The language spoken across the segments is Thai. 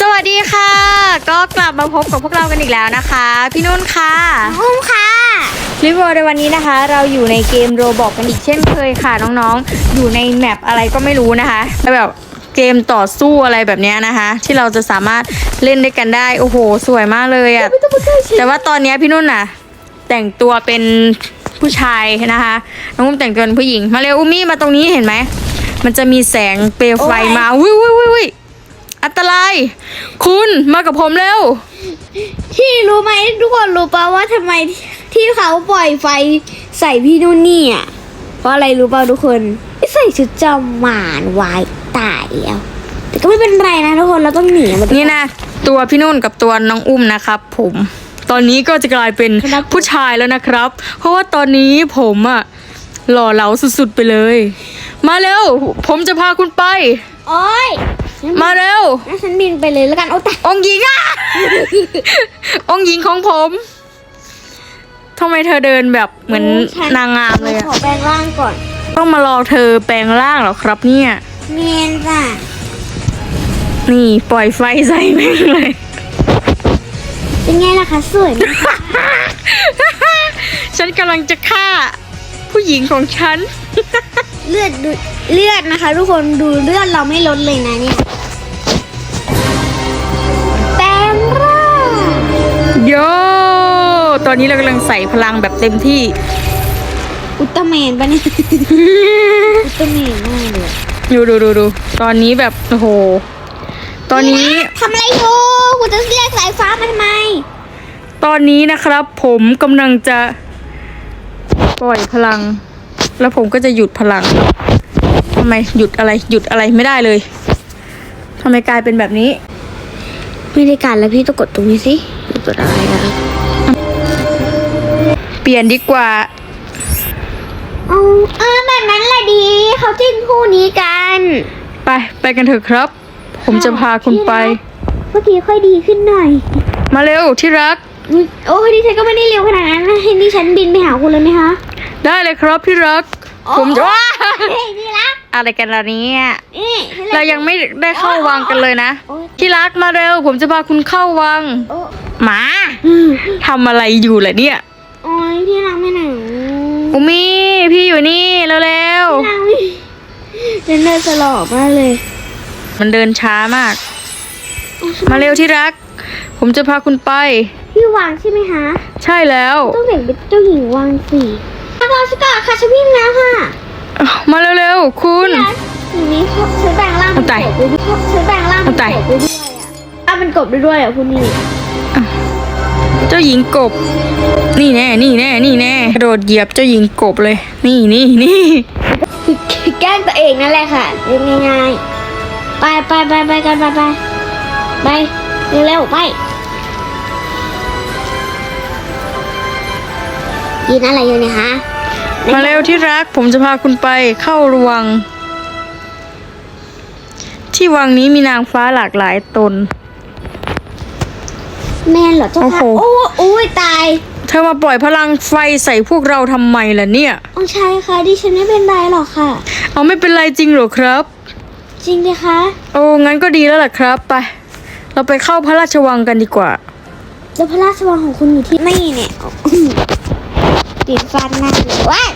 สวัสดีค่ะ ก็กลับมาพบกับพวกเรากันอีกแล้วนะคะ พี่นุ่นค่ะอุ้มค่ะคลิปวิดีโอในวันนี้นะคะ เราอยู่ในเกมโรบอกกันอีกเช่นเคยค่ะน้องๆ อยู่ในแมปอะไรก็ไม่รู้นะคะแบบเกมต่อสู้อะไรแบบเนี้ยนะคะ ที่เราจะสามารถเล่นด้วยกันได้ โอ้โห สวยมากเลยอะ่ะแต่ว่าตอนเนี้ยพี่นุ่นน่ะ แต่งตัวเป็นผู้ชายนะคะ น้องอุ้มแต่งตัวเป็นผู้หญิงมาเร็วอุ้มมี่มาตรงนี้เห็นไหมมันจะมีแสงเปลวไฟมาวิววิววิววิ อันตราย คุณมากับผมเร็ว ที่รู้ไหมทุกคนรู้ปะว่าทำไมที่เขาปล่อยไฟใส่พี่นุ่นนี่อะเพราะอะไรรู้ป่ะทุกคนใส่ชุดจอมหมานวายตายแล้วแต่ก็ไม่เป็นไรนะทุกคนเราต้องหนีมานี่นะตัวพี่นุ่นกับตัวน้องอุ้มนะครับ ผม ตอนนี้ก็จะกลายเป็นผู้ชายแล้วนะครับ เพราะว่าตอนนี้ผมอะหล่อเหลาสุดๆไปเลย มาเร็ว ผมจะพาคุณไป โอ๊ย มาเร็วงั้นฉันบินไปเลยแล้วกัน โอ้ตายองค์หญิงอะองค์หญิงของผมทำไมเธอเดินแบบเหมือนนางงามเลยอะขอแปลงร่างก่อนต้องมารอเธอแปลงร่างเหรอครับเนี่ยเมียนจ้ะนี่ปล่อยไฟใส่แม่งเลย เป็นไงล่ะคะสวยไหมคะฉันกำลังจะฆ่า ผู้หญิงของฉัน เลือดดูเลือดนะคะ ทุกคนดูเลือดเราไม่ลดเลยนะเนี่ยแปลงร่างโยตอนนี้เรากำลังใส่พลังแบบเต็มที่ อุลตร้าแมนปะเนี่ย อุลตร้าแมนมากเลยอยู่ดูดูดูตอนนี้แบบโอ้โห ตอนนี้ ทำอะไรอยู่คุณจะเรียกสายฟ้ามาทำไม ตอนนี้นะครับ ผมกำลังจะปล่อยพลัง แล้วผมก็จะหยุดพลังทำไมหยุดอะไรหยุดอะไรไม่ได้เลยทำไมกลายเป็นแบบนี้ไม่ได้การแล้วพี่ต้องกดตรงนี้สิกดอะไรอะเปลี่ยนดีกว่าอ๋อเออแบบนั้นแหละดี เขาจิ้นคู่นี้กัน ไปไปกันเถอะครับ ผมจะพาคุณไป เมื่อกี้ค่อยดีขึ้นหน่อย มาเร็วที่รักอุ๊ยโอ้ยดิฉันก็ไม่ได้เร็วขนาดนั้นนะให้ดิฉันบินไปหาคุณเลยไหมคะ ได้เลยครับที่รักผมจะว้าเฮ้ยนี่ละอะไรกันล่ะเนี่ยนี่เรายังไม่ได้เข้าวังกันเลยนะโอ๊ยที่รักมาเร็ว ผมจะพาคุณเข้าวังโอ้หมาทำอะไรอยู่ล่ะเนี่ยโอ้ยที่รักไม่หนังอุมี่พี่อยู่นี่เร็วที่รักไม่ฉันเดินสลบมากเลยๆมันเดินช้ามากมาเร็วที่รัก ผมจะพาคุณไปพี่วางใช่ไหมคะใช่แล้ว ต้องเด็กเป็นเจ้าหญิงวางสิ ถ้าเราสกัดค่ะฉันวิ่งแล้วค่ะมาเร็วๆคุณพี่รักอย่างนี้เขาใช้แปลงร่างเอาตายเป็นกบได้ด้วยใช้แปลงร่างเป็นเอาตายกบได้ด้วยอะอะเป็นกบได้ด้วยอะคุณนี่เจ้าหญิงกบ นี่แน่ นี่แน่ นี่แน่กระโดดเหยียบเจ้าหญิงกบเลย นี่นี่นี่คือแกล้งตัวเองนั่นแหละค่ะเรียกง่ายๆไปไปไปไปกันไปไปไปเร็วๆไปกินอะไรอยู่เนี่ยคะ มาเร็วที่รัก ผมจะพาคุณไปเข้าระวังที่วังนี้มีนางฟ้าหลากหลายตน แม่นเหรอเจ้าค่ะโอ้โอ้โหโอ้ยตายเธอมาปล่อยพลังไฟใส่พวกเราทำไมล่ะเนี่ย อ๋อใช่ค่ะ ดิฉันไม่เป็นไรหรอกค่ะ เอาไม่เป็นไรจริงเหรอครับ จริงดิคะโอ้งั้นก็ดีแล้วล่ะครับไป เราไปเข้าพระราชวังกันดีกว่า แล้วพระราชวังของคุณอยู่ที่นี่เนี่ย ติดฟันหน้าเลยว้าย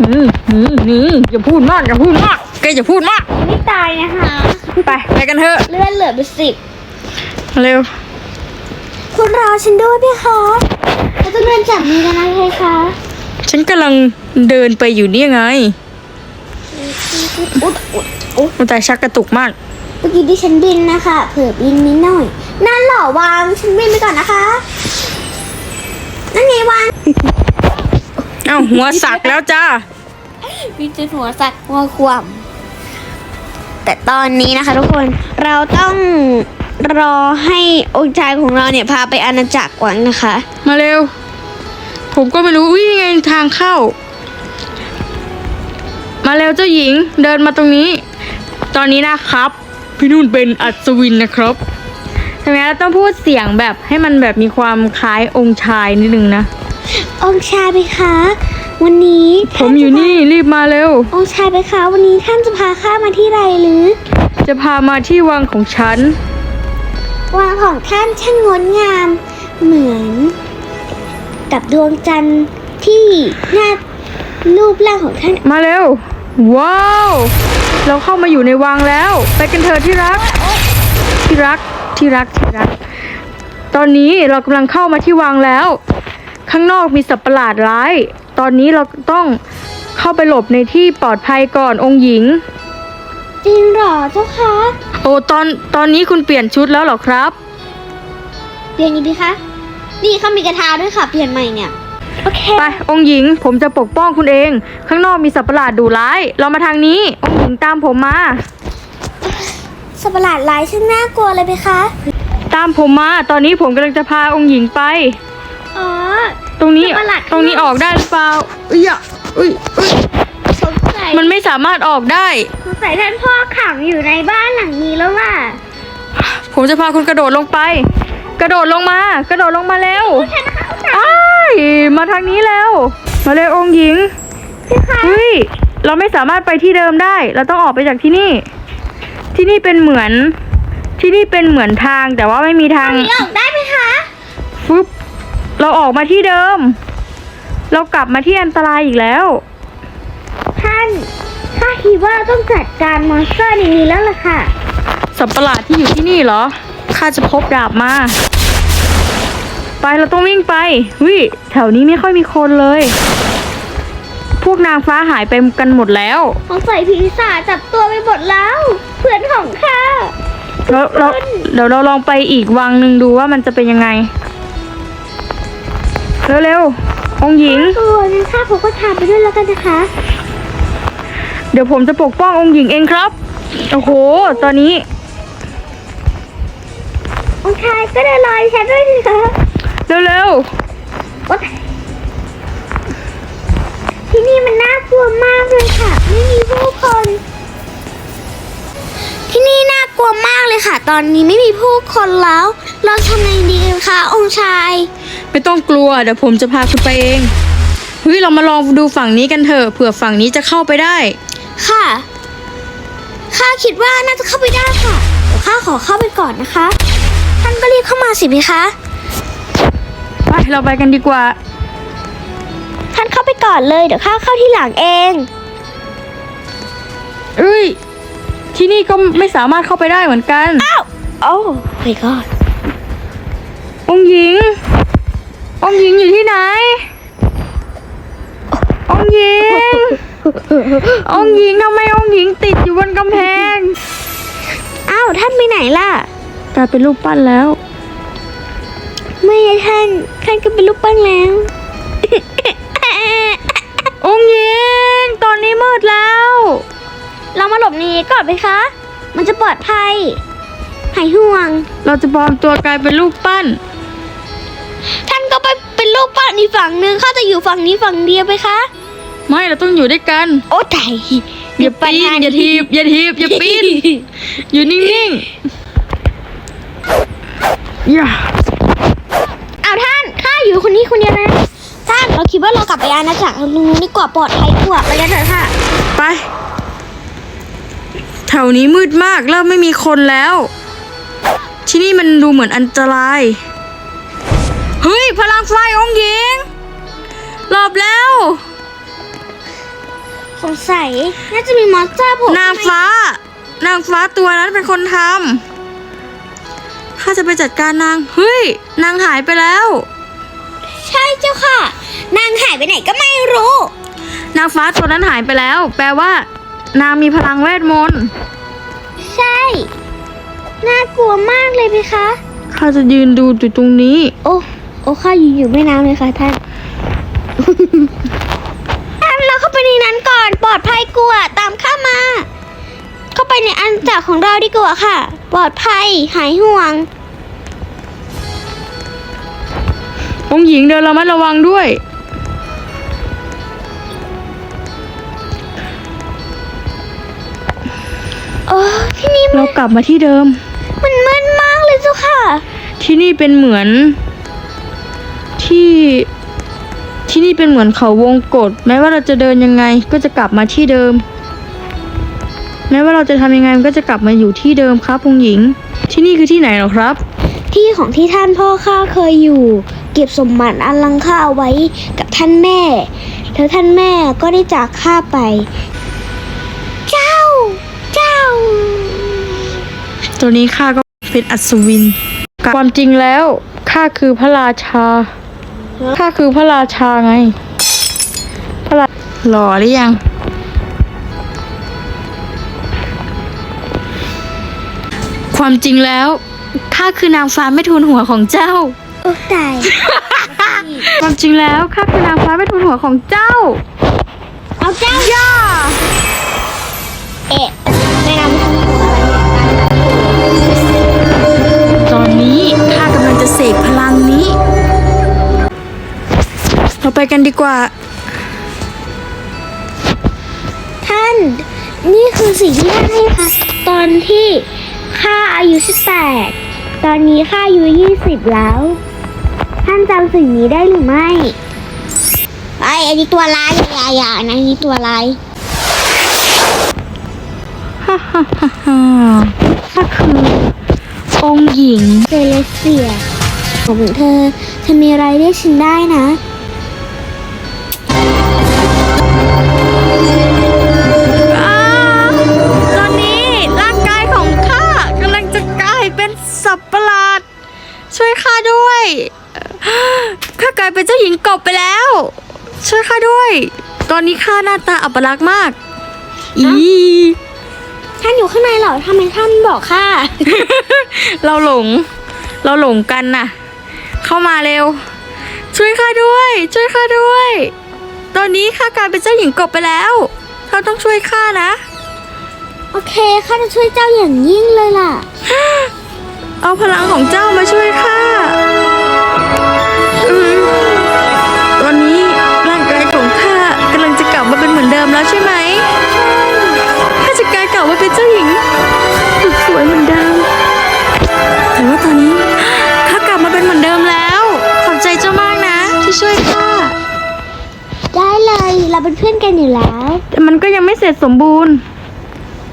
อืมอืมอืมอย่าพูดมากอย่าพูดมากแกอย่าพูดมาก ไม่ตายนะคะ ไปไปกันเถอะ เลื่อนเหลือไปสิบเร็ว คุณรอฉันด้วยพี่คะเราต้องเดินจับมือกันนะเพคะ ฉันกำลังเดินไปอยู่เนี่ยไงอุ๊ดอุ๊ดอุ๊ดแต่ชักกระตุกมาก เมื่อกี้ที่ฉันบินนะคะ เผื่อบินนิดหน่อย นั่นเหรอวาง ฉันบินไปก่อนนะคะ นั่นไงวาง เอ้าหัวสักแล้วจ้าบินจนหัวสักหัวคว่ำแต่ตอนนี้นะคะ ทุกคนเราต้องรอให้องค์ชายของเราเนี่ยพาไปอาณาจักรก่อนนะคะ มาเร็ว ผมก็ไม่รู้วิ่งไงทางเข้า มาเร็วเจ้าหญิงเดินมาตรงนี้ ตอนนี้นะครับ พี่นุ่นเป็นอัศวินนะครับใช่ไหมเราต้องพูดเสียงแบบให้มันแบบมีความคล้ายองค์ชายนิดนึงนะ องค์ชายไปคะ วันนี้ผมอยู่นี่รีบมาเร็ว องค์ชายไปคะ วันนี้ท่านจะพาข้ามาที่ไรหรือ จะพามาที่วังของฉันวางของท่านช่างงดงาม เหมือน กับดวงจันทร์ที่หน้ารูปร่างของท่าน มาเร็ว ว้าว เราเข้ามาอยู่ในวังแล้ว ไปกันเถอะที่รัก ที่รักที่รักที่รัก ตอนนี้เรากำลังเข้ามาที่วังแล้ว ข้างนอกมีสัตว์ประหลาดร้าย ตอนนี้เราต้องเข้าไปหลบในที่ปลอดภัยก่อนองค์หญิง จริงเหรอเจ้าคะโอ้ตอนตอนนี้คุณเปลี่ยนชุดแล้วเหรอครับ เปลี่ยนนี้ดีคะนี่เขามีกระทาด้วยค่ะ เปลี่ยนใหม่เนี่ยโอเคไปองค์หญิงผมจะปกป้องคุณเอง ข้างนอกมีสัตว์ประหลาดดุร้าย เรามาทางนี้ องค์หญิงตามผมมา สัตว์ประหลาดลายช่างน่ากลัวเลยไหมคะ ตามผมมา ตอนนี้ผมกำลังจะพาองค์หญิงไป อ๋อ ตรงนี้สัตว์ประหลาดตรงนี้ออกได้หรือเปล่าอุ้ยอะอุ้ยอุ้ยสงสัยมันไม่สามารถออกได้ สงสัยท่านพ่อขังอยู่ในบ้านหลังนี้แล้วล่ะผมจะพาคุณกระโดดลงไป กระโดดลงมา กระโดดลงมาแล้วท่านนะคะอ้ายมาทางนี้แล้ว มาเลยองค์หญิงพี่คะเฮ้ยเราไม่สามารถไปที่เดิมได้ เราต้องออกไปจากที่นี่ ที่นี่เป็นเหมือน ที่นี่เป็นเหมือนทางแต่ว่าไม่มีทางหนีออกได้ไหมคะ ฟึบ เราออกมาที่เดิม เรากลับมาที่อันตรายอีกแล้ว ท่านข้าคิดว่าเราต้องจัดการมอนสเตอร์ในนี้แล้วล่ะค่ะ สัตว์ประหลาดที่อยู่ที่นี่เหรอ ข้าจะพบดาบมา ไปเราต้องวิ่งไปวิแถวนี้ไม่ค่อยมีคนเลย พวกนางฟ้าหายไปกันหมดแล้วสงสัยผีศาจจับตัวไปหมดแล้ว เพื่อนของข้า เราเราเดี๋ยวเราลองไปอีกวังหนึ่งดูว่ามันจะเป็นยังไง เร็วๆองค์หญิง ตัวนั้นข้าผมก็ทาไปด้วยแล้วกันนะคะ เดี๋ยวผมจะปกป้ององค์หญิงเองครับ โอ้โห ตอนนี้ องค์ชายก็เดินรอยฉันด้วยสิคะเร็วโอ๊ยที่นี่มันน่ากลัวมากเลยค่ะ ไม่มีผู้คน ที่นี่น่ากลัวมากเลยค่ะ ตอนนี้ไม่มีผู้คนแล้ว เราทำไงดีกันคะองค์ชายๆ ไม่ต้องกลัวเดี๋ยวผมจะพาคุณไปเองเฮ้ยเรามาลองดูฝั่งนี้กันเถอะเผื่อฝั่งนี้จะเข้าไปได้ ค่ะ ข้าคิดว่าน่าจะเข้าไปได้ค่ะ เดี๋ยวข้าขอเข้าไปก่อนนะคะ ท่านก็รีบเข้ามาสิพี่คะ ไปเราไปกันดีกว่า ท่านเข้าไปก่อนเลย เดี๋ยวข้าเข้าที่หลังเอง เอ้ย ที่นี่ก็ไม่สามารถเข้าไปได้เหมือนกัน อ้าว โอ้ my god องค์หญิง องค์หญิงอยู่ที่ไหนองค์หญิงองค์หญิงทำไมองค์หญิงติดอยู่บนกำแพง อ้าวท่านไปไหนล่ะ กลายเป็นรูปปั้นแล้ว ไม่ท่านท่านก็เป็นลูกปั้นแล้วองค์หญิง ตอนนี้มืดแล้ว เรามาหลบหนีก่อนไหมคะ มันจะปลอดภัยหายห่วง เราจะปลอมตัวกลายเป็นรูปปั้น ท่าน ก็ไปเป็นลูกปั้นอีกฝั่งหนึ่งข้าจะอยู่ฝั่งนี้ฝั่งเดียวไหมคะไม่เราต้องอยู่ด้วยกันโอ้ตายอย่าปีนอย่าทีบอย่าทีบอย่าปีนอยู่นิ่งๆอย่าเอาท่านข้าอยู่คนนี้คนเดียวนะท่านเราคิดว่าเรากลับไปอาณาจักรลุงดีกว่าปลอดภัยกว่าไปกันเถอะค่ะไปแถวนี้มืดมากเริ่มไม่มีคนแล้ว ที่นี่มันดูเหมือนอันตราย เฮ้ย พลังไฟองค์หญิง หลบแล้ว สงสัยน่าจะมีมอนสเตอร์โผมนางฟ้า นางฟ้าตัวนั้นเป็นคนทำข้าจะไปจัดการนาง เฮ้ย นางหายไปแล้ว ใช่เจ้าค่ะ นางหายไปไหนก็ไม่รู้ นางฟ้าตัวนั้นหายไปแล้ว แปลว่า นางมีพลังเวทมนต์ ใช่ น่ากลัวมากเลยไหมคะ ข้าจะยืนดูอยู่ตรงนี้ โอ้ โอ้ข้าอยู่อยู่แม่น้ำเลยค่ะท่านท่านเราเข้าไปในนั้นก่อนปลอดภัยกว่าตามข้ามา เข้าไปในอันจักรของเราดีกว่าค่ะ ปลอดภัยหายห่วง องค์หญิงเดินระมัดระวังด้วย โอ้ที่นี่มัเรานกลับมาที่เดิม มันมืดมากเลยเจ้าค่ะ ที่นี่เป็นเหมือน ที่ที่นี่เป็นเหมือนเขาวงกฏแม้ว่าเราจะเดินยังไงก็จะกลับมาที่เดิม แม้ว่าเราจะทำยังไงมันก็จะกลับมาอยู่ที่เดิมครับองค์หญิง ที่นี่คือที่ไหนเหรอครับ ที่ของที่ท่านพ่อข้าเคยอยู่ เก็บสมบัติอันลังค่าเอาไว้กับท่านแม่ แล้วท่านแม่ก็ได้จากข้าไป เจ้า เจ้า ตัวนี้ข้าก็เป็นอัศวิน ความจริงแล้วข้าคือพระราชา ข้าคือพระราชาไง พระราหล่อหรือยัง ความจริงแล้วข้าคือนางฟ้าไม่ทูลหัวของเจ้า โอ้ตาย ความจริงแล้วข้าคือนางฟ้าไม่ทูลหัวของเจ้า เอาเจ้าย่าเอ๊ะไม่นำหัวอะไรเนี่ยตอนนี้ข้ากำลังจะเสกพลังนี้ เราไปกันดีกว่า ท่าน นี่คือสิ่งที่ท่านให้ค่ะ ตอนที่ข้าอายุสิบแปดตอนนี้ข้าอายุยี่สิบแล้ว ท่านจำสิ่งนี้ได้หรือไม่ ไออันนี้ตัวร้ายอย่าอย่านะอันนี้ตัวร้ายฮ่าฮ่าฮ่าฮ่าข้าคือ องค์หญิงเซเลสเซียของเธอเธอมีอะไรเรียกฉันได้นะ ช่วยข้าด้วย ตอนนี้ข้าหน้าตาอัปลักษณ์มาก อีท่านอยู่ข้างในเหรอทำไมท่านบอกข้า เราหลง เราหลงกันน่ะ เข้ามาเร็ว ช่วยข้าด้วย ช่วยข้าด้วย ตอนนี้ข้ากลายเป็นเจ้าหญิงกบไปแล้วเขาต้องช่วยข้านะ โอเคข้าจะช่วยเจ้าอย่างยิ่งเลยล่ะ เอาพลังของเจ้ามาช่วยข้า แล้วใช่ไหมข้าจะกลายกลับมาเป็นเจ้าหญิงสุดสวยเหมือนเดิม แต่ว่าตอนนี้ข้ากลับมาเป็นเหมือนเดิมแล้ว ขอบใจเจ้ามากนะ ที่ช่วยข้า ได้เลย เราเป็นเพื่อนกันอยู่แล้ว แต่มันก็ยังไม่เสร็จสมบูรณ์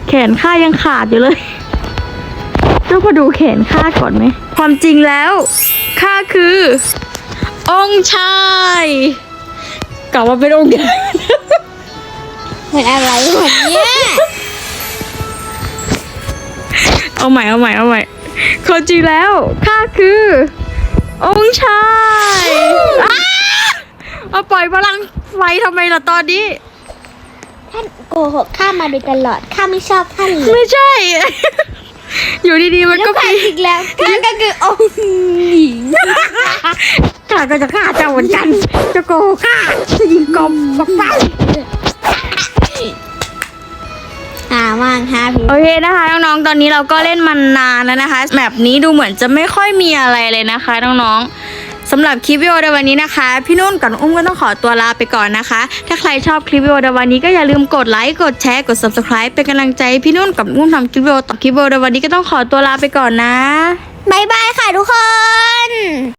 แขนข้ายังขาดอยู่เลย เจ้ามาดูแขนข้าก่อนไหม ความจริงแล้วข้าคือ องค์ชาย กลับมาเป็นองค์ใหญ่ เหมือนอะไรเหมือนเนี้ยเอาใหม่เอาใหม่เอาใหม่ความจริงแล้วข้าคือ องค์ชายอ้าเอาปล่อยพลังไฟทำไมล่ะตอนนี้ ท่านโกหกข้ามาโดยตลอดข้าไม่ชอบท่านเลยไม่ใช่ อยู่ดีๆมันแล้วก็ก็มีอีกแล้วท่านก็คือองค์หญิงข้าก็จะฆ่าเจ้าเหมือนกัน จะโกหกข้าจะยิงกลมกับไป หาว่างฮะพี่โอเคนะคะ น้องๆ ตอนนี้เราก็เล่นมันนานแล้วนะคะแบบนี้ดูเหมือนจะไม่ค่อยมีอะไรเลยนะคะ น้องๆสำหรับคลิปวิดีโอในวันนี้นะคะ พี่นุ่นกับน้องอุ้มก็ต้องขอตัวลาไปก่อนนะคะ ถ้าใครชอบคลิปวิดีโอในวันนี้ก็อย่าลืมกดไลค์กดแชร์กด subscribe เป็นกำลังใจให้พี่นุ่นกับน้องอุ้มทำคลิปวิดีโอต่อคลิปวิดีโอในวันนี้ก็ต้องขอตัวลาไปก่อนนะบายบายค่ะทุกคน